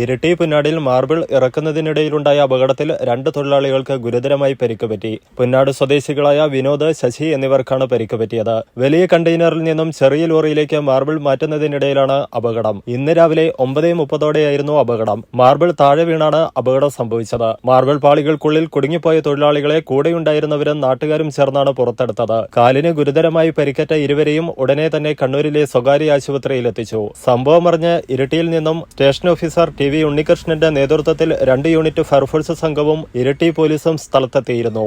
Iritty പുന്നാടിൽ marble ഇറക്കുന്നതിനിടയിലുണ്ടായ അപകടത്തിൽ രണ്ട് തൊഴിലാളികൾക്ക് ഗുരുതരമായി പരിക്ക് പറ്റി പുന്നാട് സ്വദേശികളായ വിനോദ് ശശി എന്നിവർക്കാണ് പരിക്ക് പറ്റിയത് വലിയ കണ്ടെയ്നറിൽ നിന്നും ചെറിയ ലോറിയിലേക്ക് മാർബിൾ മാറ്റുന്നതിനിടയിലാണ് അപകടം. ഇന്ന് രാവിലെ ഒമ്പത് മുപ്പതോടെയായിരുന്നു അപകടം. മാർബിൾ താഴെ വീണാണ് അപകടം സംഭവിച്ചത്. മാർബിൾ പാളികൾക്കുള്ളിൽ കുടുങ്ങിപ്പോയ തൊഴിലാളികളെ കൂടെയുണ്ടായിരുന്നവരും നാട്ടുകാരും ചേർന്നാണ് പുറത്തെടുത്തത്. കാലിന് ഗുരുതരമായി പരിക്കേറ്റ ഇരുവരെയും ഉടനെ തന്നെ കണ്ണൂരിലെ സ്വകാര്യ ആശുപത്രിയിൽ എത്തിച്ചു സംഭവം അറിഞ്ഞ് ഇരിട്ടിയിൽ നിന്നും സ്റ്റേഷൻ ഓഫീസർ ടി. വി ഉണ്ണികൃഷ്ണന്റെ നേതൃത്വത്തിൽ രണ്ട് യൂണിറ്റ് ഫയർഫോഴ്സ് സംഘവും ഇരട്ടി പോലീസും സ്ഥലത്തെത്തിയിരുന്നു